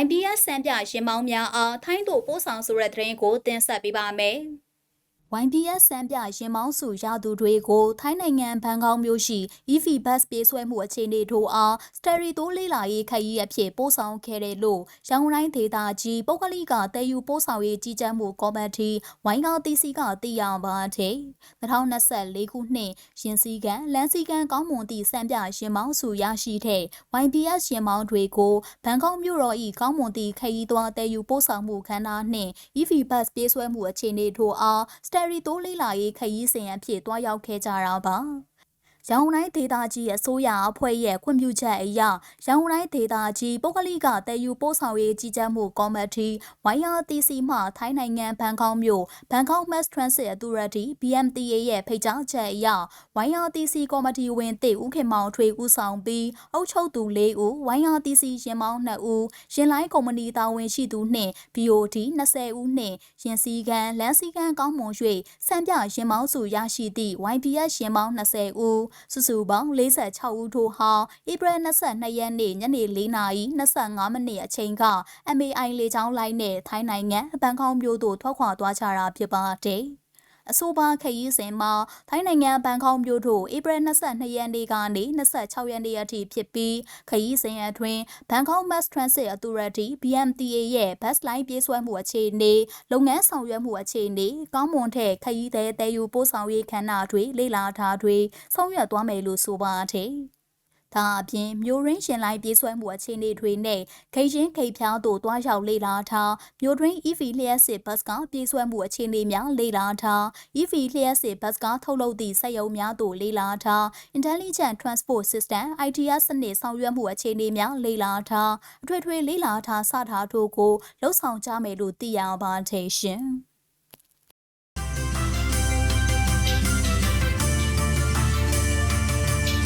YBS စံပြရင်မောင်းများအားထိုင်းသို့ပို့ဆောင်ဆိုတဲ့သတင်းကိုတင်ဆက်ပေးပါမယ်။ YBS စံပြရင်မောင်းစုရသူတွေကိုထိုင်းနိုင်ငံဘန်ကောက်မြို့ရှိ EV bus ပြေးဆွဲမှုအခြေအနေထိုးအားစတရီတိုးလေးလာရေးခရီးအဖြစ်ပို့ဆောင်ခဲ့တယ်လို့ရန်ကုန်တိုင်းဒေသကြီးပုဂ္ဂလိကတည်ယူပို့ဆောင်ရေးကြီးကြပ်မှုကော်မတီဝိုင်းကားတီစီကသိရပါတယ်2024ခုနှစ်ရင်စည်းကံလမ်းစည်းကံကောင်းမွန်သည့်စံပြရင်မောင်းစုရရှိတဲ့ YBS ရင်မောင်းတွေကိုဘန်ကောက်မြို့တော်၏ကောင်းမွန်သည့်ခရီးသွားတည်ယူပို့ဆောင်မှုခန်းနာနှင့် EV bus ပြေးဆွဲမှုအခြေအနေထိုးအားစတရီတိုးလေးလာရေးခရီးစဉ်အဖြစ်တွားရောက်ခဲ့ကြတာပါ။ ရောင်တိုင်းဒေသကြီးအစိုးရအဖွဲ့ရဲ့ခွင့်ပြုချက်အရရောင်တိုင်းဒေသကြီးပုဂ္ဂလိကတည်ယူပို့ဆောင်ရေးကြီးကြပ်မှုကော်မတီ YRTC မှထိုင်းနိုင်ငံဘန်ကောက်မြို့ Bangkok Mass Transit Authority BMTA ရဲ့ဖိတ်ကြားချက်အရ YRTC ကော်မတီဝင်တေဦးခင်မောင်ထွေဦးဆောင်ပြီးအုပ်ချုပ်သူ၄ဦး YRTC ရင်မောင်း2ဦးရင်လိုင်းကုမ္ပဏီတာဝန်ရှိသူနှင့် BOD 20ဦးနှင့်ရင်စီကံလမ်းစီကံကောင်းမွန်၍စံပြရင်မောင်းစုရရှိသည့် YBS ရင်မောင်း20ဦးစုစုပေါင်း46ဦးတို့ဟာဧပြီ22ရက်နေ့ညနေ4နာရီ25မိနစ်အချိန်က MAI လေကြောင်းလိုင်းနဲ့ထိုင်းနိုင်ငံဘန်ကောက်မြို့သို့ထွက်ခွာသွားကြတာဖြစ်ပါတယ်။ အဆိုပါခရီးစဉ်မှာထိုင်းနိုင်ငံဘန်ကောက်မြို့သို့ဧပြီ22ရက်နေ့ကနေ26ရက်နေ့အထိဖြစ်ပြီးခရီးစဉ်အတွင်း Bangkok Mass Transit Authority BMTA ရဲ့ bus line ပြေးဆွဲမှုအခြေအနေလုပ်ငန်းဆောင်ရွက်မှုအခြေအနေကောင်းမွန်တဲ့ခရီးသည်တည်ယူပို့ဆောင်ရေးခန်းနာတွေလေ့လာထားတွေဆောင်ရွက်သွားမယ်လို့ဆိုပါတယ်။ ဒါအပြင်မျိုးရင်းရှင်လိုက်ပြေးဆွဲမှုအခြေအနေတွေနဲ့ခိတ်ချင်းခိတ်ဖျားတို့တွားရောက်လေ့လာထားမျိုးရင်း EV လျှက်စစ်ဘတ်ကပြေးဆွဲမှုအခြေအနေများလေ့လာထား EV လျှက်စစ်ဘတ်ကထုတ်လုပ်သည့်စက်ရုံများတို့လေ့လာထား Intelligent Transport System ITS စနစ်ဆောင်ရွက်မှုအခြေအနေများလေ့လာထားအထွေထွေလေ့လာထားစတာတို့ကိုလှုပ်ဆောင်ကြမယ်လို့သိရပါတယ်ရှင်။